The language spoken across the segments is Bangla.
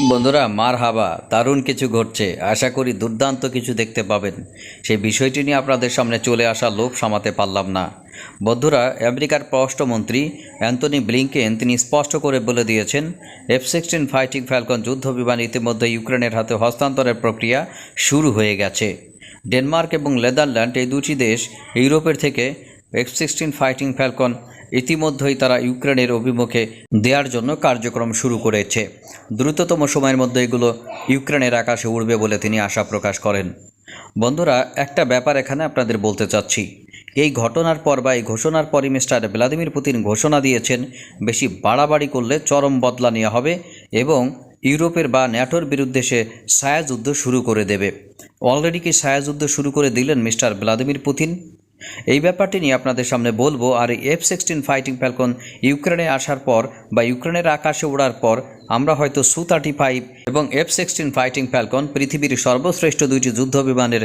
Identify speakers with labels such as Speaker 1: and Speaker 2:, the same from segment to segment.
Speaker 1: বন্ধুরা মার হাবা দারুণ কিছু ঘটছে। আশা করি দুর্দান্ত কিছু দেখতে পাবেন। সেই বিষয়টি নিয়ে আপনাদের সামনে চলে আসা লোভ সামাতে পারলাম না। বন্ধুরা, আমেরিকার পররাষ্ট্রমন্ত্রী অ্যান্টনি ব্লিংকেন তিনি স্পষ্ট করে বলে দিয়েছেন, এফ সিক্সটিন ফাইটিং ফ্যালকন যুদ্ধ বিমান ইতিমধ্যে ইউক্রেনের হাতে হস্তান্তরের প্রক্রিয়া শুরু হয়ে গেছে। ডেনমার্ক এবং নেদারল্যান্ড এই দুটি দেশ ইউরোপের থেকে এফ সিক্সটিন ফাইটিং ফ্যালকন ইতিমধ্যেই তারা ইউক্রেনের অভিমুখে দেওয়ার জন্য কার্যক্রম শুরু করেছে। দ্রুততম সময়ের মধ্যে এগুলো ইউক্রেনের আকাশে উড়বে বলে তিনি আশা প্রকাশ করেন। বন্ধুরা, একটা ব্যাপার এখানে আপনাদের বলতে চাচ্ছি। এই ঘটনার পর বা এই ঘোষণার পরই মিস্টার ভ্লাদিমির পুতিন ঘোষণা দিয়েছেন, বেশি বাড়াবাড়ি করলে চরম বদলা নেওয়া হবে এবং ইউরোপের বা ন্যাটোর বিরুদ্ধে সে ছায়াযুদ্ধ শুরু করে দেবে। অলরেডি কি ছায়াযুদ্ধ শুরু করে দিলেন মিস্টার ভ্লাদিমির পুতিন? এই ব্যাপারটি নিয়ে আপনাদের সামনে বলব, আর এফ সিক্সটিন ফাইটিং ফ্যালকন ইউক্রেনে আসার পর বা ইউক্রেনের আকাশে ওড়ার পর আমরা হয়তো সু থার্টি ফাইভ এবং এফ সিক্সটিন ফাইটিং ফ্যালকন পৃথিবীর সর্বশ্রেষ্ঠ দুইটি যুদ্ধ বিমানের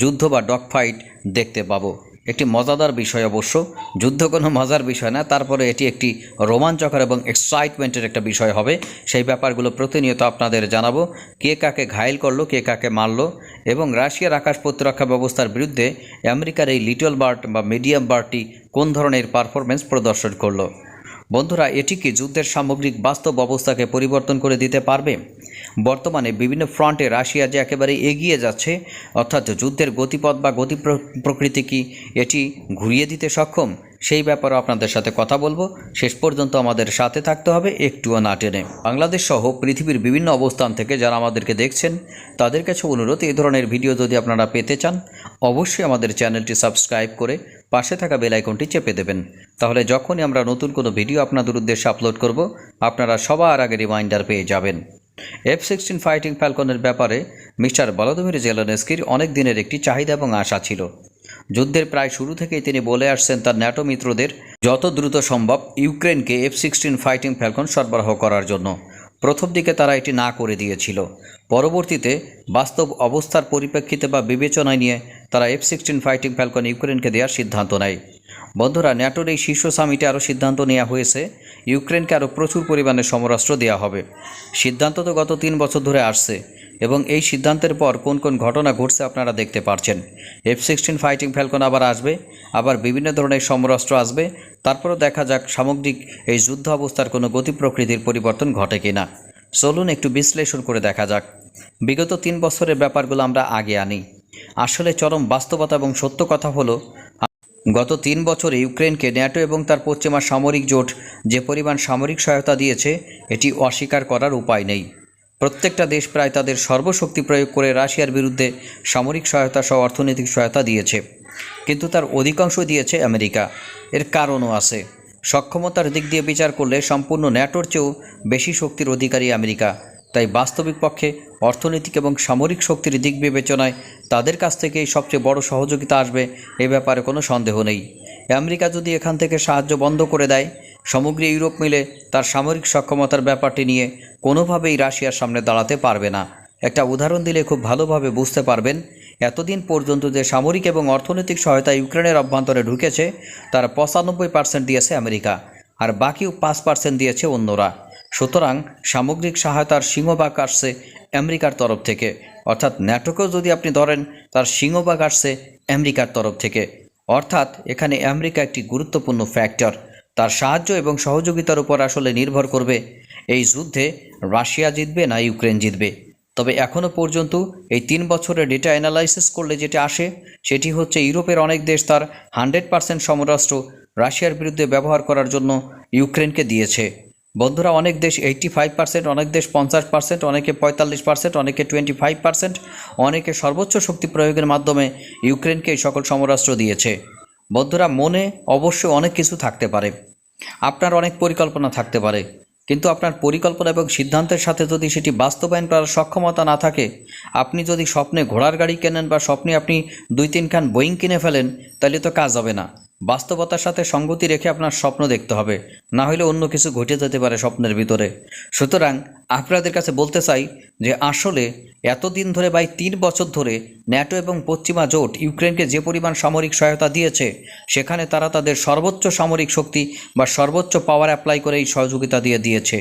Speaker 1: যুদ্ধ বা ডক ফাইট দেখতে পাবো। একটি মজাদার বিষয় অবশ্য, যুদ্ধ কোনো মজার বিষয় না, তারপরে এটি একটি রোমাঞ্চকর এবং এক্সাইটমেন্টের একটা বিষয় হবে। সেই ব্যাপারগুলো প্রতিনিয়ত আপনাদের জানাব। কে কাকে ঘায়েল করল, কে কাকে মারল এবং রাশিয়ার আকাশ প্রতিরক্ষা ব্যবস্থার বিরুদ্ধে আমেরিকার এই লিটল বার্ট বা মিডিয়াম বার্টটি কোন ধরনের পারফরমেন্স প্রদর্শন করল। বন্ধুরা, এটি কি যুদ্ধের সামগ্রিক বাস্তব অবস্থাকে পরিবর্তন করে দিতে পারবে? বর্তমানে বিভিন্ন ফ্রন্টে রাশিয়া যে একেবারে এগিয়ে যাচ্ছে, অর্থাৎ যুদ্ধের গতিপথ বা গতি প্র- প্রকৃতি কি এটি ঘুরিয়ে দিতে সক্ষম? সেই ব্যাপারে আপনাদের সাথে কথা বলব। শেষ পর্যন্ত আমাদের সাথে থাকতে হবে একটুও না টেনে। বাংলাদেশ সহ পৃথিবীর বিভিন্ন অবস্থান থেকে যারা আমাদেরকে দেখছেন, তাদের কাছে অনুরোধ, এই ধরনের ভিডিও যদি আপনারা পেতে চান, অবশ্যই আমাদের চ্যানেলটি সাবস্ক্রাইব করে পাশে থাকা বেল আইকনটি চেপে দেবেন। তাহলে যখনই আমরা নতুন কোনো ভিডিও আপনাদের উদ্দেশ্যে আপলোড করব, আপনারা সবার আগে রিমাইন্ডার পেয়ে যাবেন। এফ সিক্সটিন ফাইটিং ফ্যালকনের ব্যাপারে মিস্টার বলদমির জেলনেস্কির অনেক দিনের একটি চাহিদা এবং আশা ছিল। যুদ্ধের প্রায় শুরু থেকেই তিনি বলে আসছেন তার ন্যাটো মিত্রদের, যত দ্রুত সম্ভব ইউক্রেনকে এফ সিক্সটিন ফাইটিং ফ্যালকন সরবরাহ করার জন্য। প্রথম দিকে তারা এটি না করে দিয়েছিল। পরবর্তীতে বাস্তব অবস্থার পরিপ্রেক্ষিতে বা বিবেচনায় নিয়ে তারা এফ সিক্সটিন ফাইটিং ফ্যালকন ইউক্রেনকে দেওয়ার সিদ্ধান্ত নেয়। বন্ধুরা, ন্যাটোর এই শীর্ষ সামিটে আরও সিদ্ধান্ত নেওয়া হয়েছে, ইউক্রেনকে আরও প্রচুর পরিমাণে সমরাস্ত্র দেওয়া হবে। সিদ্ধান্ত তো গত তিন বছর ধরে আসছে। এবং এই সিদ্ধান্তের পর কোন কোন ঘটনা ঘটছে আপনারা দেখতে পারছেন। এফ সিক্সটিন ফাইটিং ফ্যালকন আবার আসবে, আবার বিভিন্ন ধরনের সমরাস্ত্র আসবে, তারপরও দেখা যাক সামগ্রিক এই যুদ্ধ অবস্থার কোনো গতি প্রকৃতির পরিবর্তন ঘটে কিনা। চলুন একটু বিশ্লেষণ করে দেখা যাক। বিগত তিন বছরের ব্যাপারগুলো আমরা আগে আনি। আসলে চরম বাস্তবতা এবং সত্য কথা হলো, গত তিন বছরে ইউক্রেনকে ন্যাটো এবং তার পশ্চিমা সামরিক জোট যে পরিমাণ সামরিক সহায়তা দিয়েছে, এটি অস্বীকার করার উপায় নেই। প্রত্যেকটা দেশ প্রায় তাদের সর্বশক্তি প্রয়োগ করে রাশিয়ার বিরুদ্ধে সামরিক সহায়তা সহ অর্থনৈতিক সহায়তা দিয়েছে। কিন্তু তার অধিকাংশ দিয়েছে আমেরিকা। এর কারণও আছে। সক্ষমতার দিক দিয়ে বিচার করলে সম্পূর্ণ ন্যাটোর চেয়েও বেশি শক্তির অধিকারী আমেরিকা। তাই বাস্তবিক পক্ষে অর্থনৈতিক এবং সামরিক শক্তির দিক বিবেচনায় তাদের কাছ থেকেই সবচেয়ে বড় সহযোগিতা আসবে এ ব্যাপারে কোনো সন্দেহ নেই। আমেরিকা যদি এখান থেকে সাহায্য বন্ধ করে দেয় সমগ্র ইউরোপ মিলে তার সামরিক সক্ষমতার ব্যাপারটি নিয়ে কোনোভাবেই রাশিয়ার সামনে দাঁড়াতে পারবে না। একটা উদাহরণ দিলে খুব ভালোভাবে বুঝতে পারবেন, এতদিন পর্যন্ত যে সামরিক এবং অর্থনৈতিক সহায়তা ইউক্রেনের অভ্যন্তরে ঢুকেছে, তার পঁচানব্বই পার্সেন্ট দিয়েছে আমেরিকা, আর বাকিও পাঁচ পার্সেন্ট দিয়েছে অন্যরা। সুতরাং সামগ্রিক সহায়তার সিংহভাগ আসছে আমেরিকার তরফ থেকে। অর্থাৎ ন্যাটোকেও যদি আপনি ধরেন, তার সিংহভাগ আসছে আমেরিকার তরফ থেকে। অর্থাৎ এখানে আমেরিকা একটি গুরুত্বপূর্ণ ফ্যাক্টর তার সাহায্য এবং সহযোগিতার উপর আসলে নির্ভর করবে। এই যুদ্ধে রাশিয়া জিতবে না ইউক্রেন জিতবে। তবে এখনও পর্যন্ত এই তিন বছরের ডেটা অ্যানালাইসিস করলে যেটা আসে, সেটি হচ্ছে ইউরোপের অনেক দেশ তার হান্ড্রেড পার্সেন্ট সমরাষ্ট্র রাশিয়ার বিরুদ্ধে ব্যবহার করার জন্য ইউক্রেনকে দিয়েছে। বন্ধুরা, অনেক দেশ এইটটি ফাইভ পার্সেন্ট অনেক দেশ পঞ্চাশ পার্সেন্ট অনেকে পঁয়তাল্লিশ পার্সেন্ট অনেকে টোয়েন্টি ফাইভ পার্সেন্ট অনেকে সর্বোচ্চ শক্তি প্রয়োগের মাধ্যমে ইউক্রেনকে সকল সমরাষ্ট্র দিয়েছে। বন্ধুরা, মনে অবশ্যই অনেক কিছু থাকতে পারে। আপনার অনেক পরিকল্পনা থাকতে পারে। কিন্তু আপনার পরিকল্পনা এবং সিদ্ধান্তের সাথে যদি সেটি বাস্তবায়ন করার সক্ষমতা না থাকে, আপনি যদি স্বপ্নে ঘোড়ার গাড়ি কেনেন বা স্বপ্নে আপনি দুই তিনখান বোয়িং কিনে ফেলেন, তাহলে তো কাজ হবে না। বাস্তবতার সাথে সঙ্গতি রেখে আপনার স্বপ্ন দেখতে হবে। না হলে অন্য কিছু ঘটে যেতে পারে স্বপ্নের ভিতরে। সুতরাং আপনাদের কাছে বলতে চাই যে আসলে এতদিন ধরে বা তিন বছর ধরে ন্যাটো এবং পশ্চিমা জোট ইউক্রেনকে যে পরিমাণ সামরিক সহায়তা দিয়েছে, সেখানে তারা তাদের সর্বোচ্চ সামরিক শক্তি বা সর্বোচ্চ পাওয়ার অ্যাপ্লাই করে এই সহযোগিতা দিয়ে দিয়েছে।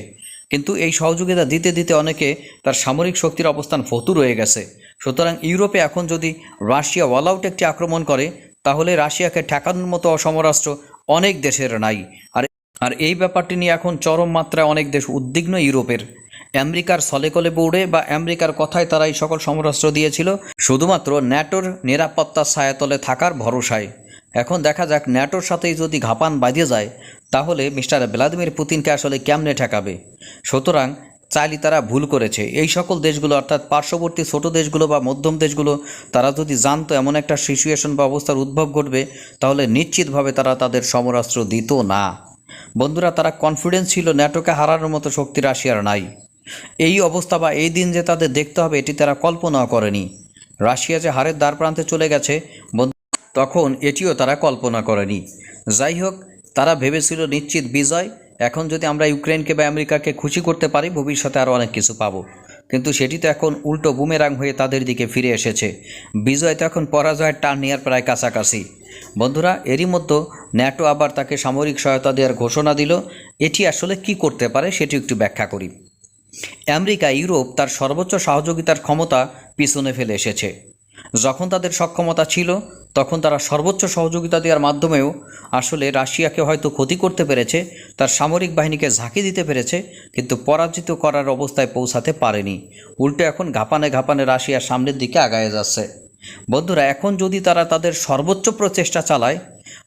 Speaker 1: কিন্তু এই সহযোগিতা দিতে দিতে অনেকে তার সামরিক শক্তির অবস্থান ফতুর হয়ে গেছে। সুতরাং ইউরোপে এখন যদি রাশিয়া অল আউট একটি আক্রমণ করে তাহলে রাশিয়াকে ঠেকানোর মতো অসমরাষ্ট্র অনেক দেশের নাই। আর আর এই ব্যাপারটি নিয়ে এখন চরম মাত্রায় অনেক দেশ উদ্বিগ্ন ইউরোপের। আমেরিকার সলেকলে বোর্ডে বা আমেরিকার কথায় তারা এই সকল সমরাস্ত্র দিয়েছিল, শুধুমাত্র ন্যাটোর নিরাপত্তার ছায়াতলে থাকার ভরসায়। এখন দেখা যাক ন্যাটোর সাথেই যদি ঘাপান বাঁধে যায়, তাহলে মিস্টার ভ্লাদিমির পুতিনকে আসলে কেমনে ঠেকাবে? সুতরাং চাইলে তারা ভুল করেছে। এই সকল দেশগুলো, অর্থাৎ পার্শ্ববর্তী ছোট দেশগুলো বা মধ্যম দেশগুলো, তারা যদি জানতো এমন একটা সিচুয়েশন বা অবস্থার উদ্ভব ঘটবে, তাহলে নিশ্চিতভাবে তারা তাদের সমরাস্ত্র দিত না। বন্ধুরা, তারা কনফিডেন্স ছিল ন্যাটোকে হারানোর মতো শক্তি রাশিয়ার নাই। এই অবস্থা বা এই দিন যে তাদের দেখতে হবে, এটি তারা কল্পনাও করেনি। রাশিয়া যে হারের দ্বার প্রান্তে চলে গেছে তখন এটিও তারা কল্পনা করেনি। যাই হোক, তারা ভেবেছিল নিশ্চিত বিজয় এখন যদি আমরা ইউক্রেনকে বা আমেরিকাকে খুশি করতে পারি, ভবিষ্যতে আরও অনেক কিছু পাবো। কিন্তু সেটি তো এখন উল্টো বুমেরাং হয়ে তাদের দিকে ফিরে এসেছে। বিজয় তো এখন পরাজয়ের টান নেওয়ার প্রায় কাছাকাছি। বন্ধুরা, এরই মধ্যে ন্যাটো আবার তাকে সামরিক সহায়তা দেওয়ার ঘোষণা দিল। এটি আসলে কি করতে পারে সেটি একটু ব্যাখ্যা করি। আমেরিকা, ইউরোপ তার সর্বোচ্চ সহযোগিতার ক্ষমতা পিছনে ফেলে এসেছে। যখন তাদের সক্ষমতা ছিল তখন তারা সর্বোচ্চ সহযোগিতা দেওয়ার মাধ্যমেও আসলে রাশিয়াকে হয়তো ক্ষতি করতে পেরেছে, তার সামরিক বাহিনীকে ঝাঁকি দিতে পেরেছে, কিন্তু পরাজিত করার অবস্থায় পৌঁছাতে পারেনি। উল্টো এখন ঘাপানে ঘাপানে রাশিয়া সামনের দিকে আগায় যাচ্ছে। বন্ধুরা, এখন যদি তারা তাদের সর্বোচ্চ প্রচেষ্টা চালায়,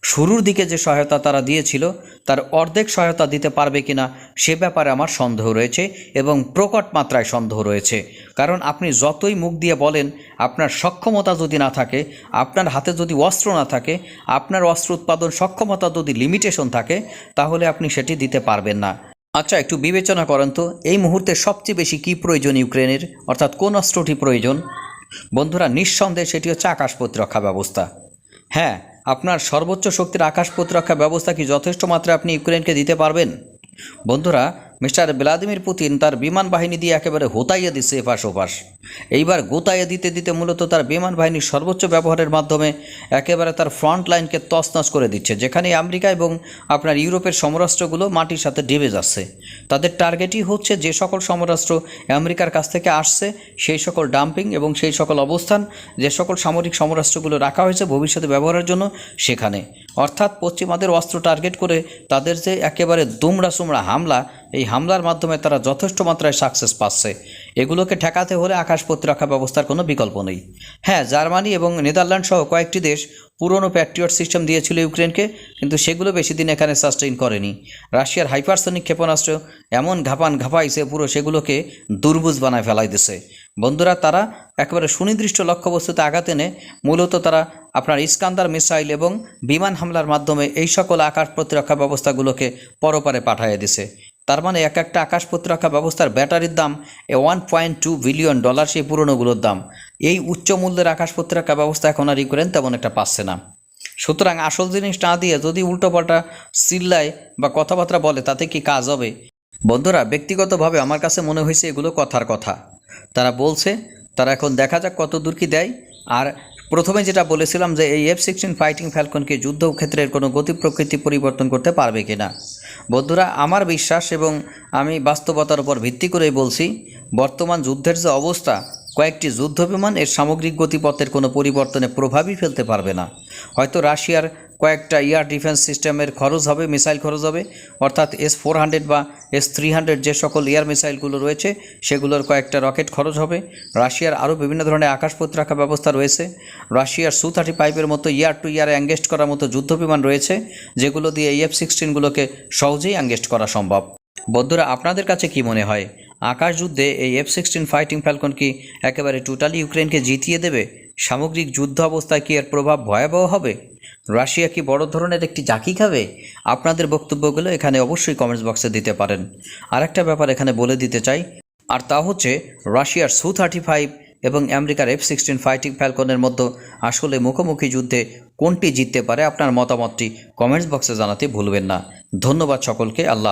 Speaker 1: শুরুর দিকে যে সহায়তা তারা দিয়েছিল, তার অর্ধেক সহায়তা দিতে পারবে কিনা, সে ব্যাপারে আমার সন্দেহ রয়েছে এবং প্রকট মাত্রায় সন্দেহ রয়েছে। কারণ আপনি যতই মুখ দিয়ে বলেন, আপনার সক্ষমতা যদি না থাকে, আপনার হাতে যদি অস্ত্র না থাকে, আপনার অস্ত্র উৎপাদন সক্ষমতা যদি লিমিটেশন থাকে, তাহলে আপনি সেটি দিতে পারবেন না। আচ্ছা একটু বিবেচনা করেন তো, এই মুহূর্তে সবচেয়ে বেশি কী প্রয়োজন ইউক্রেনের? অর্থাৎ কোন অস্ত্রটি প্রয়োজন? বন্ধুরা, নিঃসন্দেহে সেটি হচ্ছে আকাশ প্রতিরক্ষা ব্যবস্থা। হ্যাঁ আপনার সর্বোচ্চ শক্তির আকাশ প্রতিরক্ষা ব্যবস্থা কি যথেষ্ট মাত্রায় আপনি ইউক্রেনকে দিতে পারবেন? বন্ধুরা মিস্টার ভ্লাদিমির পুতিন তার বিমান বাহিনী দিয়ে একেবারে হোতাইয়ে দিচ্ছে এপাশ ওপাশ এইবার গোতাইয়ে দিতে দিতে মূলত তার বিমান বাহিনীর সর্বোচ্চ ব্যবহারের মাধ্যমে একেবারে তার ফ্রন্ট লাইনকে তছনছ করে দিচ্ছে, যেখানে আমেরিকা এবং আপনার ইউরোপের সমরাষ্ট্রগুলো মাটির সাথে ডেবে যাচ্ছে। তাদের টার্গেটই হচ্ছে যে সকল সমরাষ্ট্র আমেরিকার কাছ থেকে আসছে, সেই সকল ডাম্পিং এবং সেই সকল অবস্থান, যে সকল সামরিক সমরাষ্ট্রগুলো রাখা হয়েছে ভবিষ্যতে ব্যবহারের জন্য সেখানে। অর্থাৎ পশ্চিমাদের অস্ত্র টার্গেট করে তাদের যে একেবারে দুমড়া সুমড়া হামলা এই হামলার মাধ্যমে তারা যথেষ্ট মাত্রায় সাকসেস পাচ্ছে। এগুলোকে ঠেকাতে হলে আকাশ প্রতিরক্ষা ব্যবস্থার কোনো বিকল্প নেই। হ্যাঁ জার্মানি এবং নেদারল্যান্ড সহ কয়েকটি দেশ পুরনো প্যাট্রিয়ট সিস্টেম দিয়েছিল ইউক্রেনকে, কিন্তু সেগুলো বেশি দিন এখানে সাস্টেইন করেনি। রাশিয়ার হাইপারসনিক ক্ষেপণাস্ত্র এমন ঘাপান ঘাপাইছে, পুরো সেগুলোকে দুর্বুজ বানায় ফেলাই দিছে। বন্ধুরা, তারা একেবারে সুনির্দিষ্ট লক্ষ্যবস্তুতে আঘাত এনে মূলত তারা আপনার ইস্কান্দার মিসাইল এবং বিমান হামলার মাধ্যমে এই সকল আকাশ প্রতিরক্ষা ব্যবস্থাগুলোকে পরপারে পাঠিয়ে দিছে। তার মানে এক একটা আকাশ প্রতিরক্ষা ব্যবস্থার ব্যাটারির দাম one point two billion dollar সেই পুরনোগুলোর দাম। এই উচ্চ মূল্যের আকাশ প্রতিরক্ষা ব্যবস্থা এখন আর ইউক্রেন তেমন একটা পাচ্ছে না। সুতরাং আসল জিনিস না দিয়ে যদি উল্টোপাল্টা চিল্লায় বা কথাবার্তা বলে, তাতে কি কাজ হবে? বন্ধুরা, ব্যক্তিগতভাবে আমার কাছে মনে হয়েছে এগুলো কথার কথা। তারা বলছে, তারা এখন দেখা যাক কত দূর কি দেয়। আর প্রথমে যেটা বলেছিলাম যে এই এফ সিক্সটিন ফাইটিং ফ্যালকনকে যুদ্ধক্ষেত্রের কোনো গতি প্রকৃতি পরিবর্তন করতে পারবে কিনা। বন্ধুরা, আমার বিশ্বাস এবং আমি বাস্তবতার উপর ভিত্তি করেই বলছি, বর্তমান যুদ্ধের যে অবস্থা, কয়েকটি যুদ্ধ বিমান এর সামগ্রিক গতিপথের কোনো পরিবর্তনে প্রভাবই ফেলতে পারবে না। হয়তো রাশিয়ার কয়েকটা এয়ার ডিফেন্স সিস্টেমের খরচ হবে, মিসাইল খরচ হবে। অর্থাৎ এস ফোর হান্ড্রেড বা এস থ্রি হান্ড্রেড যে সকল এয়ার মিসাইলগুলো রয়েছে, সেগুলোর কয়েকটা রকেট খরচ হবে। রাশিয়ার আরও বিভিন্ন ধরনের আকাশ প্রতিরক্ষা ব্যবস্থা রয়েছে। রাশিয়ার সু থার্টি ফাইভের মতো ইয়ার টু ইয়ার অ্যাঙ্গেস্ট করার মতো যুদ্ধ বিমান রয়েছে, যেগুলো দিয়ে এফ সিক্সটিনগুলোকে সহজেই অ্যাঙ্গেস্ট করা সম্ভব। বন্ধুরা, আপনাদের কাছে কি মনে হয়? আকাশ যুদ্ধে এই এফ সিক্সটিন ফাইটিং ফ্যালকন কি একেবারে টোটালি ইউক্রেনকে জিতিয়ে দেবে? সামগ্রিক যুদ্ধ অবস্থায় কি এর প্রভাব ভয়াবহ হবে? রাশিয়া কি বড় ধরনের একটি জাকি খাবে? আপনাদের বক্তব্যগুলো এখানে অবশ্যই কমেন্টস বক্সে দিতে পারেন। আরেকটা ব্যাপার এখানে বলে দিতে চাই, আর তা হচ্ছে রাশিয়ার সু থার্টি ফাইভ এবং আমেরিকার এফ সিক্সটিন ফাইটিং ফ্যালকনের মধ্যে আসলে মুখোমুখি যুদ্ধে কোনটি জিততে পারে আপনার মতামতটি কমেন্টস বক্সে জানাতে ভুলবেন না। ধন্যবাদ সকলকে, আল্লাহ